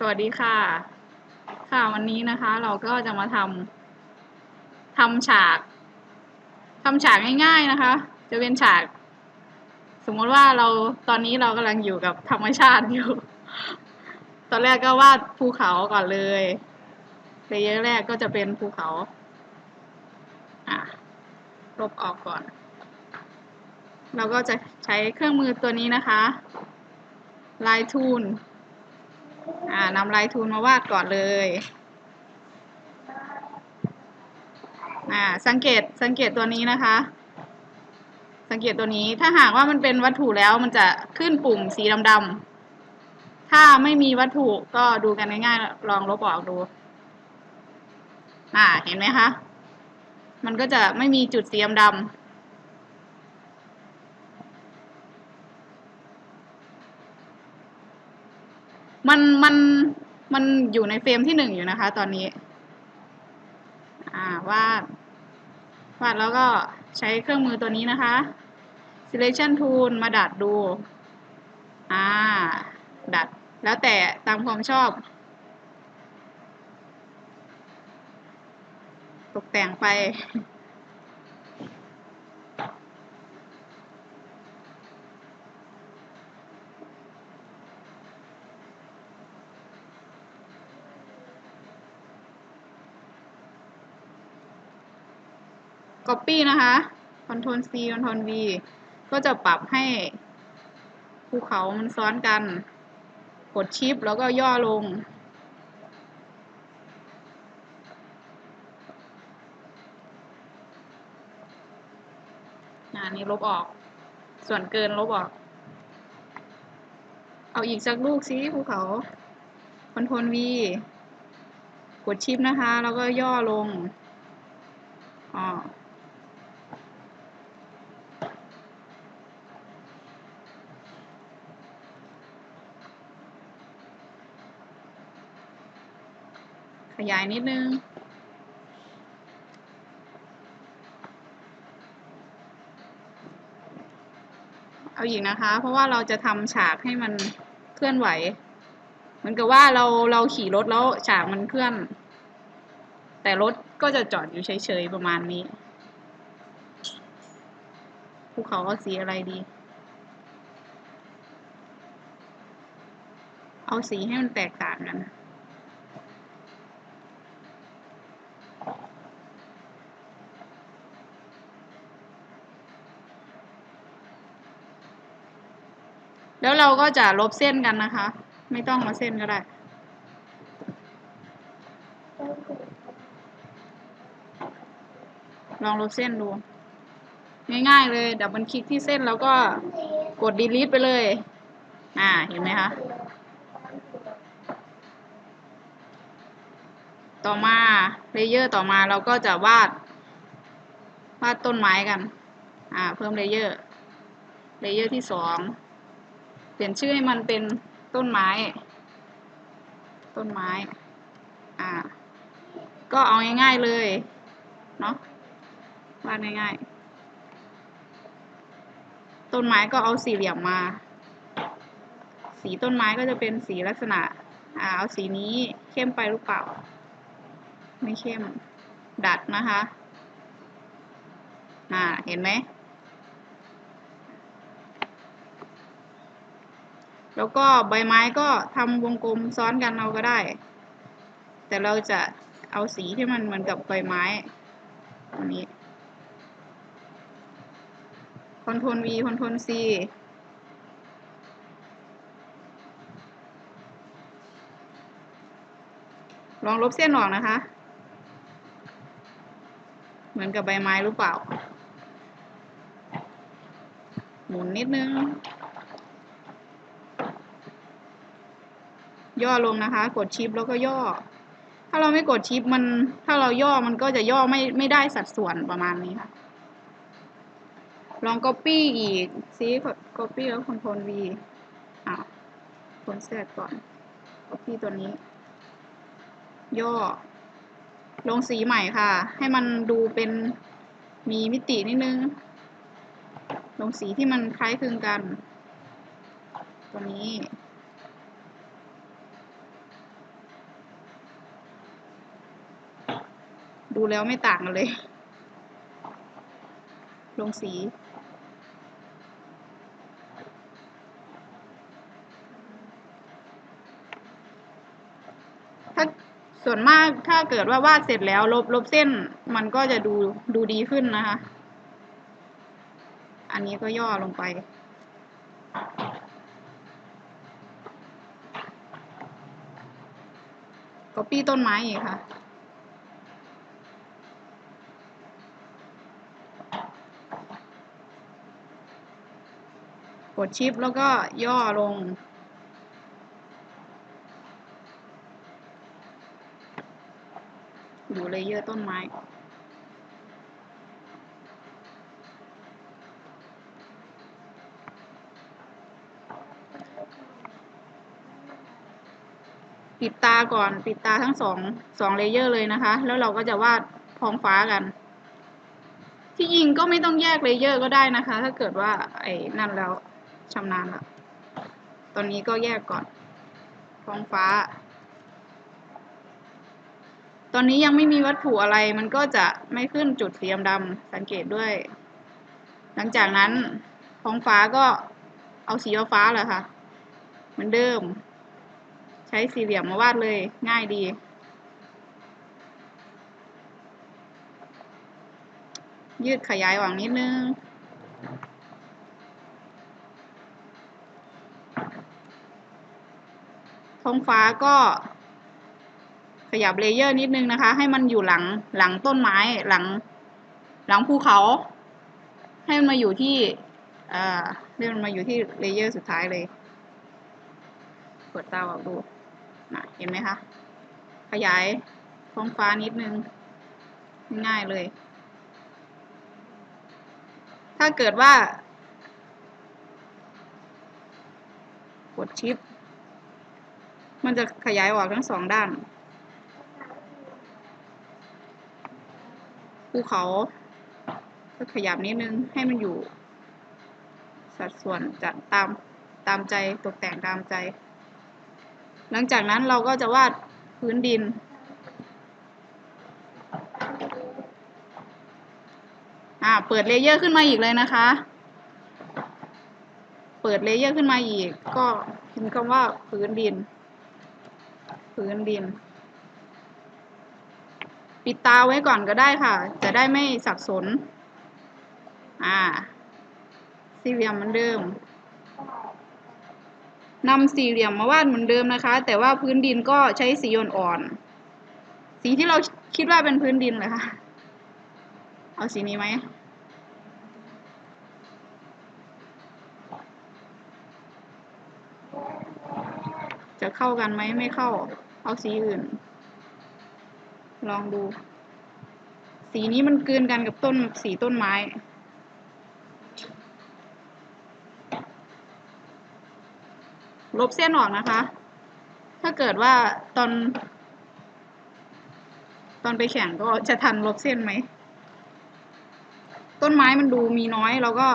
สวัสดีค่ะ ค่ะวันนี้นะคะเราก็จะมาทำทำฉากทำฉากง่ายๆนะคะ จะเป็นฉาก สมมติว่าเราตอนนี้เรากำลังอยู่กับธรรมชาติอยู่ ตอนแรกก็วาดภูเขาก่อนเลยเลเยอร์แรกก็จะเป็นภูเขาอะลบออกก่อน เราก็จะใช้เครื่องมือตัวนี้นะคะลายทูน อ่านำลายทูนมาวาดก่อนเลยอ่าสังเกตสังเกตตัวนี้นะคะ สังเกตตัวนี้ถ้าหากว่ามันเป็นวัตถุแล้วมันจะขึ้นปุ่มสีดำๆถ้าไม่มีวัตถุก็ดูกันง่ายๆลองลบออกดูอ่าเห็นไหมคะ มันก็จะไม่มีจุดสีดำ มันมันมันอยู่ในเฟรมที่หนึ่งอยู่นะคะ ตอนนี้ อ่าวาดวาดแล้วก็ใช้เครื่องมือตัวนี้นะคะ selection tool มาดัดดู อ่า ดัด แล้วแต่ตามความชอบ ตกแต่งไป Copy นะคะ Ctrl C Ctrl V ก็จะปรับให้ภูเขามันซ้อนกัน กดชิปแล้วก็ย่อลงอ่านี่ลบออก ส่วนเกินลบออก เอาอีกสักลูกสิภูเขา Ctrl V กดชิปนะคะ แล้วก็ย่อลง อ๋อ ขยายนิดนึง เอาอีกนะคะ เพราะว่าเราจะทำฉากให้มันเคลื่อนไหว เหมือนกับว่าเราเราขี่รถแล้วฉากมันเคลื่อน แต่รถก็จะจอดอยู่เฉยๆประมาณนี้ภูเขาเอาสีอะไรดี เอาสีให้มันแตกต่างกัน แล้วเราก็จะลบเส้นกันนะคะ ไม่ต้องมาเส้นก็ได้ ลองลบเส้นดู ง่ายๆเลยดับเบิลคลิกที่เส้นแล้วก็กด delete ไปเลย อ่า เห็นไหมคะ ต่อมาเลเยอร์ต่อมาเราก็จะวาด วาดต้นไม้กัน อ่า เพิ่มเลเยอร์ เลเยอร์ที่สอง เปลี่ยนชื่อให้มันเป็นต้นไม้ ต้นไม้ อ่า ก็เอาง่ายๆเลยเนาะวาดง่ายๆ ต้นไม้ก็เอาสี่เหลี่ยมมา สีต้นไม้ก็จะเป็นสีลักษณะ อ่า เอาสีนี้เข้มไปหรือเปล่า ไม่เข้ม ดัดนะคะ อ่า เห็นไหม แล้วก็ใบไม้ก็ทำวงกลมซ้อนกันเอาก็ได้ แต่เราจะเอาสีที่มันเหมือนกับใบไม้ตัวนี้ Ctrl V Ctrl C ลองลบเส้นออกนะคะ เหมือนกับใบไม้หรือเปล่า หมุนนิดนึง ย่อลงนะคะ กดชิปแล้วก็ย่อ ถ้าเราไม่กดชิปมัน ถ้าเราย่อมันก็จะย่อไม่ไม่ได้สัดส่วนประมาณนี้ค่ะ ลอง Copy อีกซิ Copy แล้ว Ctrl V อะ Ctrl Z ก่อน Copy ตัวนี้ ย่อ ลงสีใหม่ค่ะ ให้มันดูเป็นมีมิตินิดนึง ลงสีที่มันคล้ายคลึงกัน ตัวนี้ ดูแล้วไม่ต่างกันเลย ลงสี ถ้าส่วนมากถ้าเกิดว่าวาดเสร็จแล้วลบลบเส้นมันก็จะดูดูดีขึ้นนะคะ อันนี้ก็ย่อลงไปก็ปี้ต้นไม้อีกค่ะ กดชิปแล้วก็ย่อลงอยู่เลเยอร์ต้นไม้ปิดตาก่อนปิดตาทั้งสองสองเลเยอร์เลยนะคะ แล้วเราก็จะวาดท้องฟ้ากัน ที่จริงก็ไม่ต้องแยกเลเยอร์ก็ได้นะคะ ถ้าเกิดว่าไอ้นั่นแล้ว ชำนาญละตอนนี้ก็แยกก่อน ท้องฟ้า ตอนนี้ยังไม่มีวัตถุอะไร มันก็จะไม่ขึ้นจุดสีดำๆสังเกตด้วย หลังจากนั้น ท้องฟ้าก็เอาสีฟ้าแหละค่ะ เหมือนเดิม ใช้สี่เหลี่ยมมาวาดเลย ง่ายดียืดขยายหวังนิดนึง ท้องฟ้าก็ ขยับเลเยอร์นิดนึงนะคะ ให้มันอยู่หลังหลังต้นไม้หลัง หลังภูเขา ให้มันมาอยู่ที่อ่าให้มันมาอยู่ที่เลเยอร์สุดท้ายเลยเปิดตาออกดูนะเห็นไหมคะ ขยายท้องฟ้านิดนึง ง่ายเลย ถ้าเกิดว่า กดชิป มันจะขยายออกทั้งสองด้าน ภูเขาก็ขยับนิดนึงให้มันอยู่ สัดส่วนจัดตามตามใจตกแต่งตามใจ หลังจากนั้นเราก็จะวาดพื้นดิน อ่า เปิดเลเยอร์ขึ้นมาอีกเลยนะคะ เปิดเลเยอร์ขึ้นมาอีก ก็พิมพ์คำว่าพื้นดิน พื้นดิน ปิดตาไว้ก่อนก็ได้ค่ะ จะได้ไม่สับสน อ่า สี่เหลี่ยมเหมือนเดิมนำสี่เหลี่ยมมาวาดเหมือนเดิมนะคะ แต่ว่าพื้นดินก็ใช้สีอ่อนๆสีที่เราคิดว่าเป็นพื้นดินเลยค่ะ เอาสีนี้ไหมจะเข้ากันไหมไม่เข้า เอาสีอื่น ลองดู สีนี้มันกลืนกันกับต้นสีต้นไม้ ลบเส้นออกนะคะ ถ้าเกิดว่าตอน ตอนไปแข่งก็จะทันลบเส้นไหม ต้นไม้มันดูมีน้อยเราก็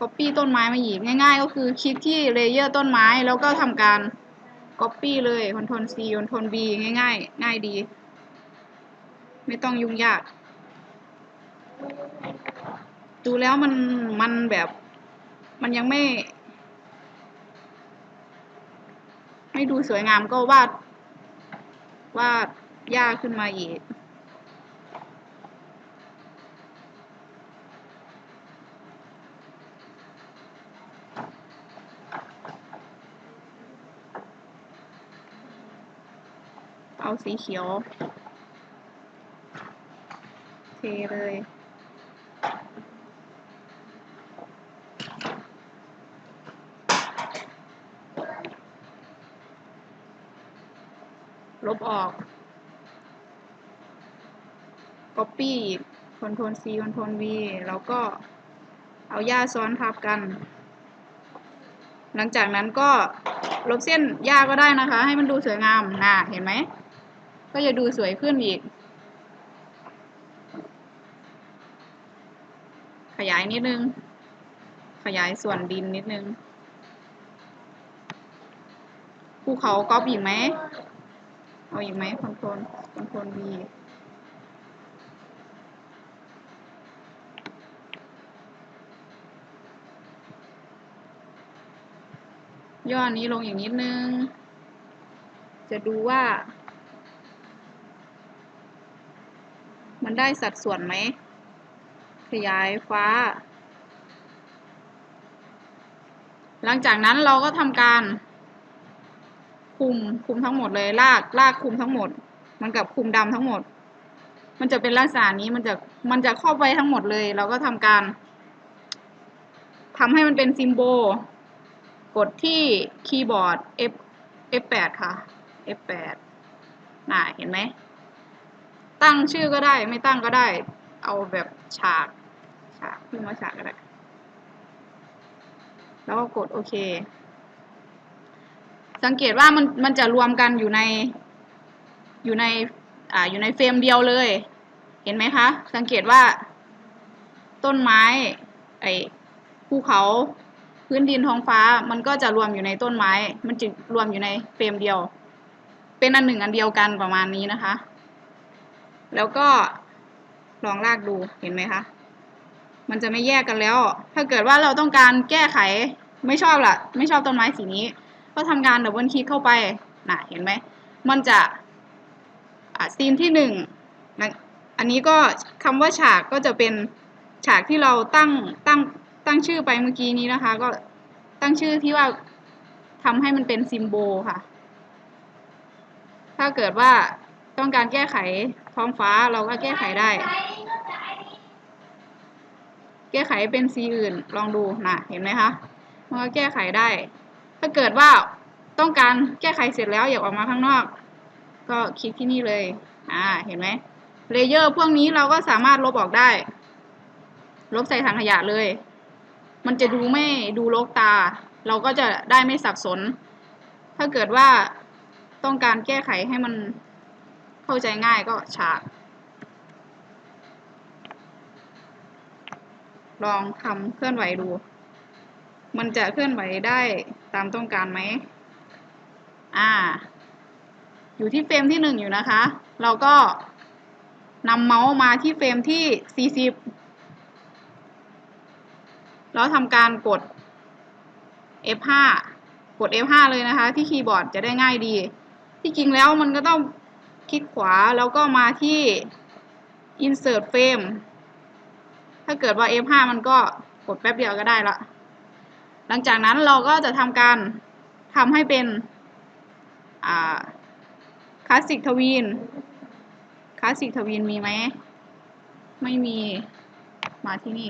copy ต้นไม้มาอีกง่าย ๆ ก็คือคลิกที่เลเยอร์ต้นไม้แล้วก็ทำการ copy เลย Ctrl C Ctrl V ง่ายๆง่ายดี ไม่ต้องยุ่งยาก ดูแล้วมันมันแบบมันยังไม่ ไม่ดูสวยงามก็วาดวาดยากขึ้นมาอีก เอาสีเขียว เทเลย ลบออก Copy อีก Ctrl C Ctrl V แล้วก็เอาหญ้าซ้อนทับกัน หลังจากนั้นก็ลบเส้นหญ้าก็ได้นะคะ ให้มันดูสวยงาม น่ะ เห็นไหม ก็จะดูสวยขึ้นอีก ขยายนิดนึง ขยายส่วนดินนิดนึงภูเขาก๊อปอีกไหม เอาอีกไหมคอนโทรลคอนโทรลวีย่อนี้ลงอย่างนิดนึง จะดูว่า มันได้สัดส่วนไหม ขยายฟ้า หลังจากนั้นเราก็ทำการคุมคุมทั้งหมดเลยลากลากคุมทั้งหมด มันกับคุมดำทั้งหมด มันจะเป็นลักษณะนี้มันจะมันจะครอบไว้ทั้งหมดเลย เราก็ทำการทำให้มันเป็นซิมโบลกดที่คีย์บอร์ด F F8 ค่ะ F8 น่ะเห็นไหม ตั้งชื่อก็ได้ ไม่ตั้งก็ได้ เอาแบบฉากฉากพิมพ์ว่าฉากก็ได้ แล้วก็กดโอเค สังเกตว่ามันมันจะรวมกันอยู่ใน อยู่ในอ่าอยู่ในเฟรมเดียวเลย เห็นไหมคะ สังเกตว่า ต้นไม้ ไอ้ภูเขาพื้นดินท้องฟ้ามันก็จะรวมอยู่ในต้นไม้ มันจะรวมอยู่ในเฟรมเดียว เป็นอันหนึ่งอันเดียวกันประมาณนี้นะคะ แล้วก็ลองลากดูเห็นไหมคะ มันจะไม่แยกกันแล้ว ถ้าเกิดว่าเราต้องการแก้ไขไม่ชอบล่ะไม่ชอบต้นไม้สีนี้ ก็ทำการดับเบิลคลิกเข้าไปน่ะเห็นไหม มันจะอ่าซีนที่หนึ่งอันนี้ก็คำว่าฉากก็จะเป็นฉากที่เราตั้งตั้งตั้งชื่อไปเมื่อกี้นี้นะคะ ก็ตั้งชื่อที่ว่าทำให้มันเป็นซิมโบลค่ะ ถ้าเกิดว่าต้องการแก้ไข ท้องฟ้าเราก็แก้ไขได้ แก้ไขเป็นสีอื่นลองดูนะเห็นไหมคะมันก็แก้ไขได้ ถ้าเกิดว่าต้องการแก้ไขเสร็จแล้วอยากออกมาข้างนอก ก็คลิกที่นี่เลย อ่า เห็นไหมเลเยอร์พวกนี้เราก็สามารถลบออกได้ ลบใส่ถังขยะเลย มันจะดูไม่ดูรกตา เราก็จะได้ไม่สับสน ถ้าเกิดว่าต้องการแก้ไขให้มัน เข้าใจง่ายก็ฉาก ลองทำเคลื่อนไหวดู มันจะเคลื่อนไหวได้ตามต้องการไหมอ่า อยู่ที่เฟรมที่หนึ่งอยู่นะคะ เราก็นำเมาส์มาที่เฟรมที่ 40 แล้วทำการกด F5 กด F5 เลยนะคะ ที่คีย์บอร์ดจะได้ง่ายดี ที่จริงแล้วมันก็ต้อง คลิกขวาแล้วก็มาที่ insert frame ถ้าเกิดว่า F5 มันก็กดแป๊บเดียวก็ได้ละ หลังจากนั้นเราก็จะทำการทำให้เป็นคลาสสิกทวีนคลาสสิกทวีนมีไหม ไม่มี มาที่นี่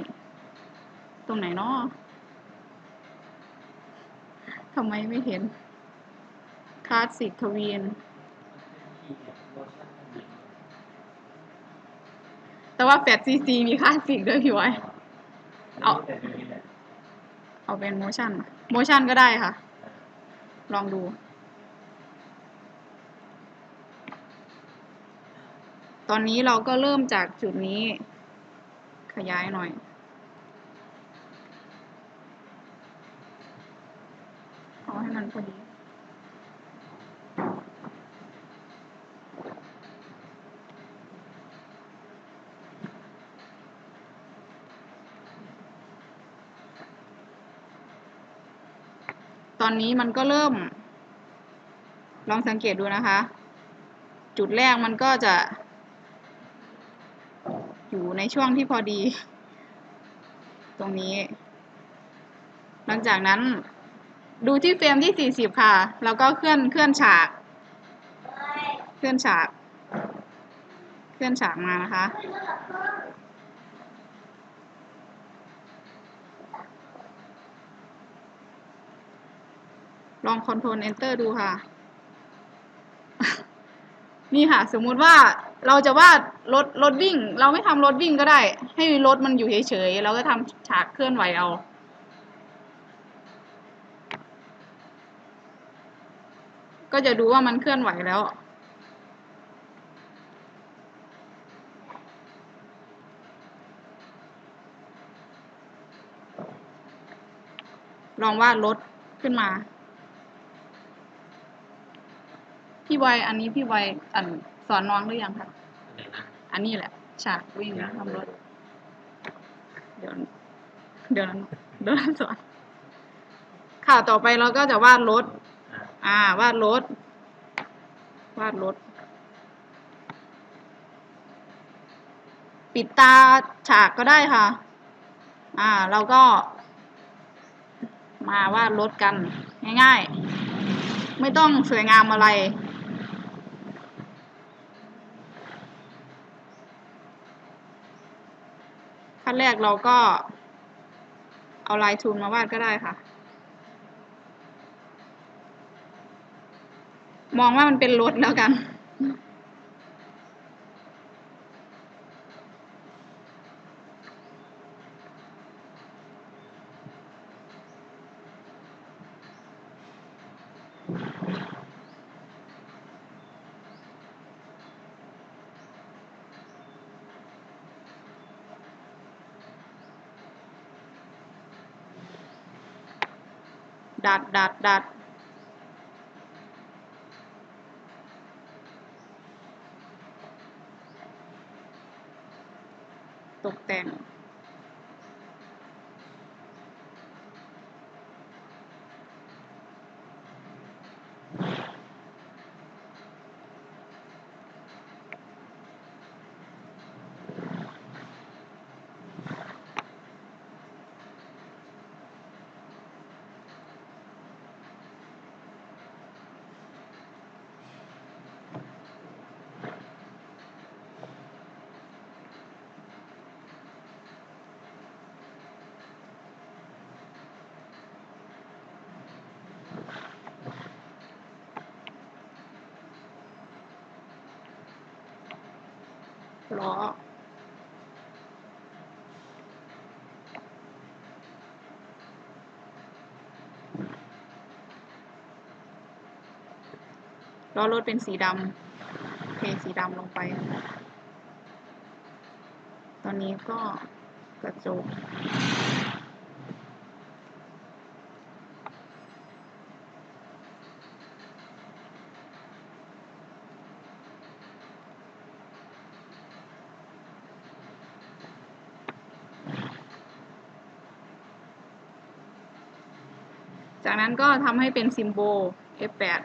ตรงไหนเนาะทำไมไม่เห็นคลาสสิกทวีน แต่ว่าแฟดซีซีมีคลาสสิกด้วยพี่ไว้ เอา เอาเป็นโมชั่นโมชั่นก็ได้ค่ะ ลองดูตอนนี้เราก็เริ่มจากจุดนี้ ขยายหน่อย เอาให้มันพอดี อนนี้มันก็เริ่ม ลองสังเกตดูนะคะ จุดแรกมันก็จะ อยู่ในช่วงที่พอดี ตรงนี้ หลังจากนั้น ดูที่เฟรมที่ 40 ค่ะ แล้วก็เคลื่อนเคลื่อนฉาก เคลื่อนฉาก เคลื่อนฉากมานะคะ ลอง Ctrl Enter ดูค่ะ นี่ค่ะ สมมุติว่าเราจะวาดรถรถวิ่ง เราไม่ทำรถวิ่งก็ได้ ให้รถมันอยู่เฉยๆเราก็ทำฉากเคลื่อนไหวเอาก็จะดูว่ามันเคลื่อนไหวแล้ว ลองวาดรถขึ้นมา พี่ไวยอันนี้พี่ไวยอันสอนน้องหรือยังคะอันนี้แหละ ฉากวิ่งทำรถ เดี๋ยวเดี๋ยวนั้นเดี๋ยวนั้นสอนค่ะต่อไปเราก็จะวาดรถอะอ่า วาดรถ วาดรถ ปิดตาฉากก็ได้ค่ะ อ่า เราก็ มาวาดรถกัน ง่าย ๆ ไม่ต้องสวยงามอะไร ขั้นแรกเราก็ เอาลายทูนมาวาดก็ได้ค่ะ มองว่ามันเป็นรถแล้วกัน ดัดดัดดัดตกแต่ง ล้อ ล้อรถเป็นสีดำเทสีดำลงไป ตอนนี้ก็กระจก นั้นก็ทำให้เป็นซิมโบล F8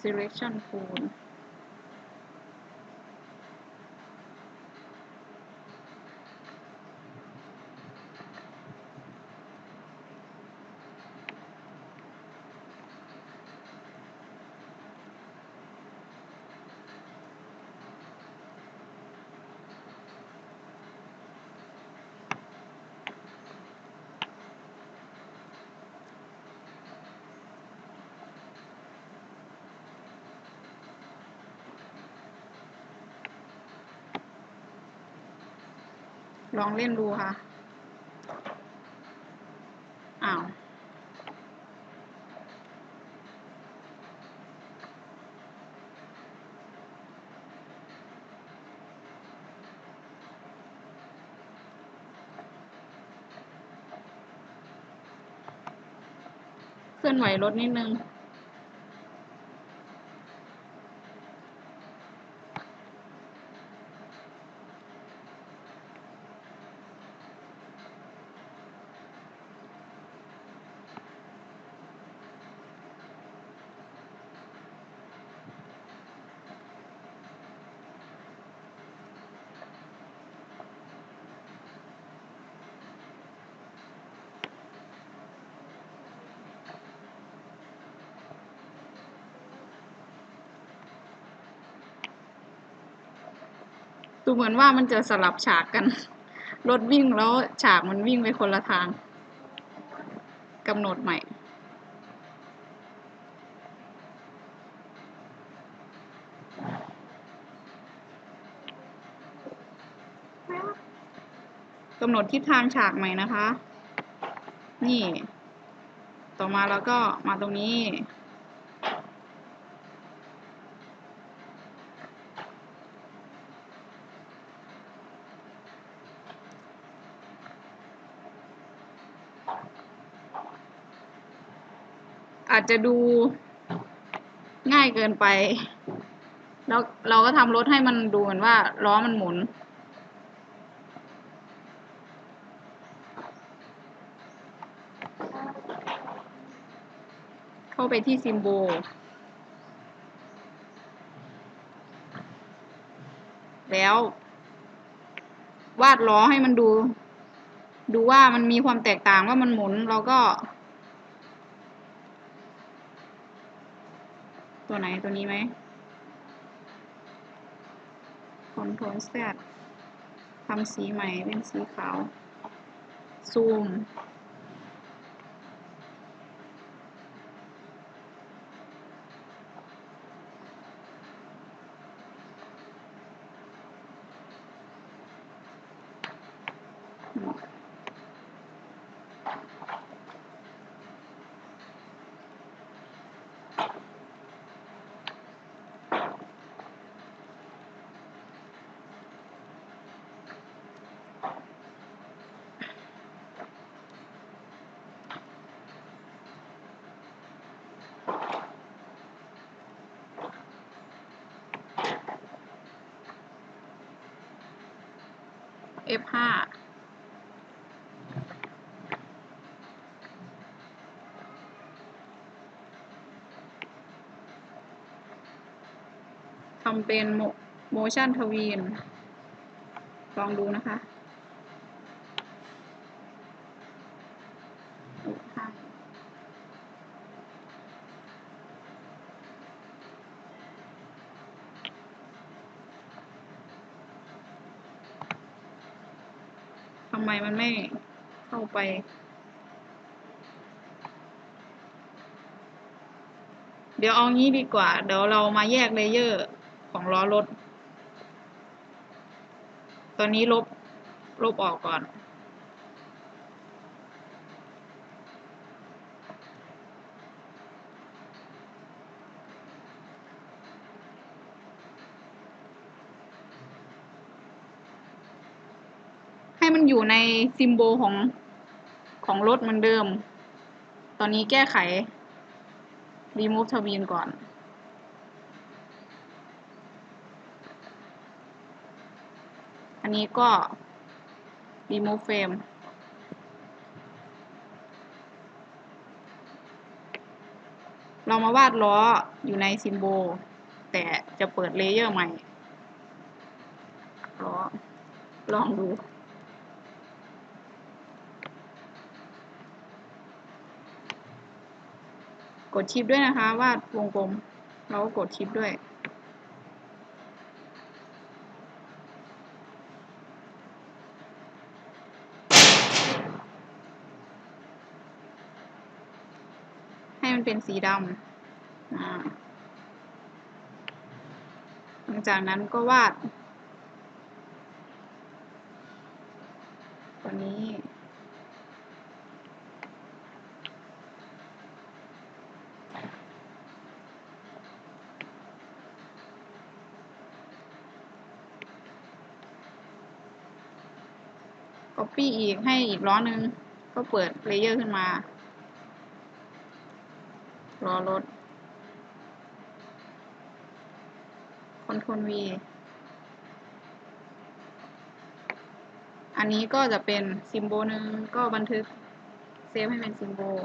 selection tool ลองเล่นดูค่ะ อ้าวเคลื่อนไหวรถนิดนึง ดูเหมือนว่ามันจะสลับฉากกัน รถวิ่งแล้วฉากมันวิ่งไปคนละทางกำหนดใหม่กำหนดทิศทางฉากใหม่นะคะ นี่ ต่อมาแล้วก็มาตรงนี้ จจะดูง่ายเกินไป แล้วเราก็ทำรถให้มันดูเหมือนว่าล้อมันหมุน เข้าไปที่ซิมโบลแล้ว วาดล้อให้มันดู ดูว่ามันมีความแตกต่างว่ามันหมุนเราก็ ตัวไหนตัวนี้ไหมคอนโทรลแซดทำสีใหม่เป็นสีขาว ซูม F5 ทำเป็นโม motion ทวีนลองดูนะคะทำไมมันไม่เข้าไป เดี๋ยวเอางี้ดีกว่า เดี๋ยวเรามาแยกเลเยอร์ ของล้อรถ ตอนนี้ลบ ลบออกก่อน ให้มันอยู่ในซิมโบลของของรถเหมือนเดิม ตอนนี้แก้ไข remove ทวีนก่อน อันนี้ก็ remove frame เรามาวาดล้ออยู่ในซิมโบลแต่จะเปิดเลเยอร์ใหม่ล้อลองดูกดชิปด้วยนะคะ วาดวงกลม เราก็กดชิปด้วย ให้มัน เป็นสีดำหลังจากนั้นก็วาดตัวนี้ Copy อีกให้อีกล้อหนึ่งก็เปิดเลเยอร์ขึ้นมา ล้อรถ Ctrl V อันนี้ก็จะเป็นซิมโบลหนึ่งก็บันทึกเซฟให้เป็นซิมโบล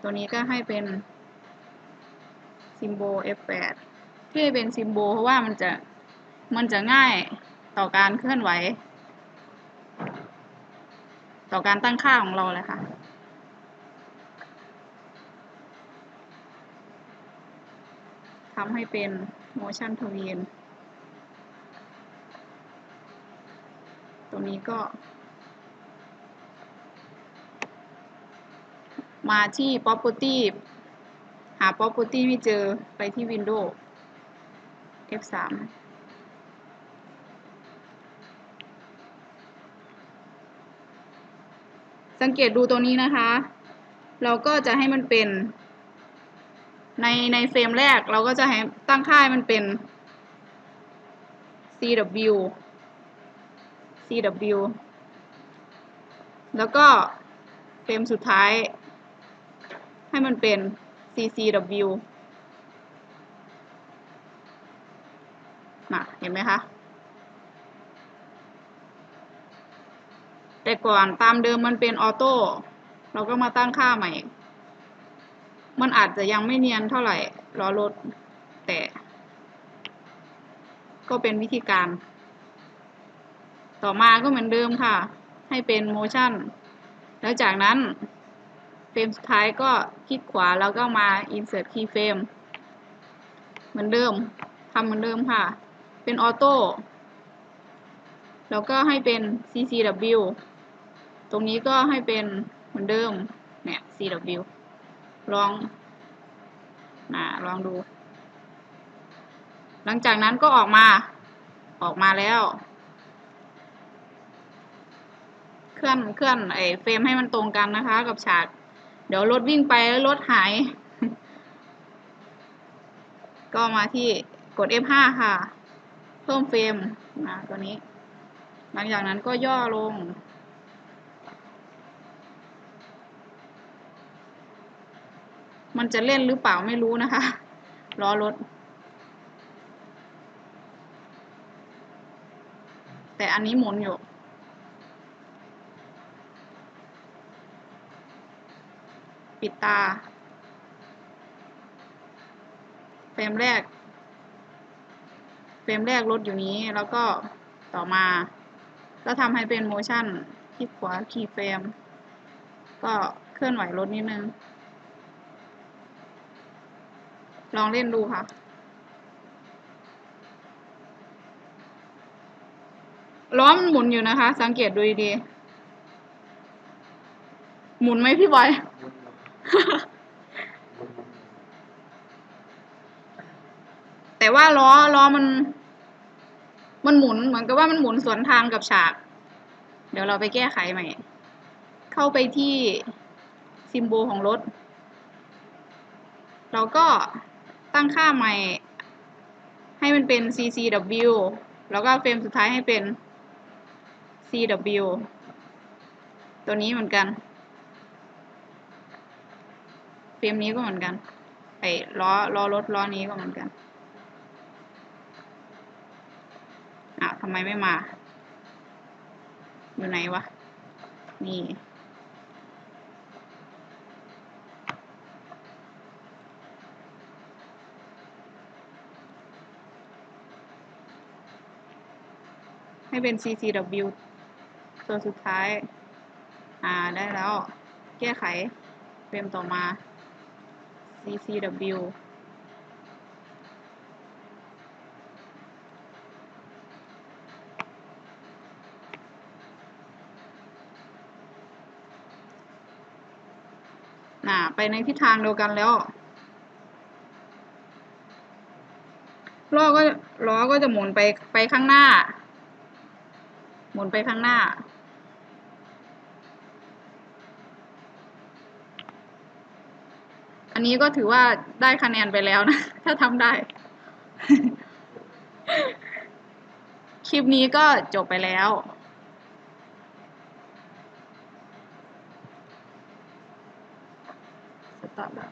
ตัวนี้ก็ให้เป็นซิมโบล F8 ที่ให้เป็นซิมโบลเพราะว่ามันจะมันจะง่ายต่อการเคลื่อนไหว ต่อการตั้งค่าของเราเลยค่ะ ทำให้เป็น motion ทวีนตัวนี้ก็ มาที่ property หา property ไม่เจอไปที่ window F3 สังเกตดูตัวนี้นะคะ เราก็จะให้มันเป็น ในในเฟรมแรกเราก็จะให้ตั้งค่ามันเป็น CW CW แล้วก็เฟรมสุดท้าย ให้มันเป็น CCW น่ะเห็นไหมคะ แต่ก่อนตามเดิมมันเป็นออโต้เราก็มาตั้งค่าใหม่ มันอาจจะยังไม่เนียนเท่าไหร่ล้อรถ แต่ ก็เป็นวิธีการ ต่อมาก็เหมือนเดิมค่ะ ให้เป็น motion แล้วจากนั้นเฟรมสุดท้ายก็คลิกขวาแล้วก็มา insert keyframe เหมือนเดิมทำเหมือนเดิมค่ะ เป็นออโต้แล้วก็ให้เป็น CCW ตรงนี้ก็ให้เป็นเหมือนเดิม เนี่ย CW ลองนะลองดู หลังจากนั้นก็ออกมา ออกมาแล้ว เคลื่อนเคลื่อนไอเฟรมให้มันตรงกันนะคะ กับฉาก เดี๋ยวรถวิ่งไปแล้วรถหาย ก็มาที่กด F5 ค่ะ เพิ่มเฟรมนะตัวนี้ หลังจากนั้นก็ย่อลง มันจะเล่นหรือเปล่าไม่รู้นะคะล้อรถ แต่อันนี้หมุนอยู่ ปิดตาเฟรมแรก เฟรมแรกลดอยู่นี้แล้วก็ต่อมาก็ทำให้เป็น motion คลิกขวา key frame ก็เคลื่อนไหวรถนิดนึง ลองเล่นดูค่ะ ล้อมนหมุนอยู่นะคะ สังเกตดูดีๆหมุนไหมพี่บอย แต่ว่าล้อล้อมัน มันหมุนเหมือนกับว่ามันหมุนสวนทางกับฉาก เดี๋ยวเราไปแก้ไขใหม่ เข้าไปที่ซิมโบของรถเราก็ ตั้งค่าใหม่ ให้มันเป็น CCW แล้วก็เฟรมสุดท้ายให้เป็น CW ตัวนี้เหมือนกัน เฟรมนี้ก็เหมือนกัน ไอ้ล้อล้อรถล้อนี้ก็เหมือนกันอะทำไมไม่มา อยู่ไหนวะ นี่ ให้เป็น CCW ตัวสุดท้าย อ่า ได้แล้ว แก้ไขเฟรมต่อมา CCW น่ะ ไปในทิศทางเดียวกันแล้วล้อก็ล้อก็จะหมุนไปไปข้างหน้า หมุนไปข้างหน้า อันนี้ก็ถือว่าได้คะแนนไปแล้วนะ ถ้าทำได้ คลิปนี้ก็จบไปแล้วสต็อปแล้วค่ะ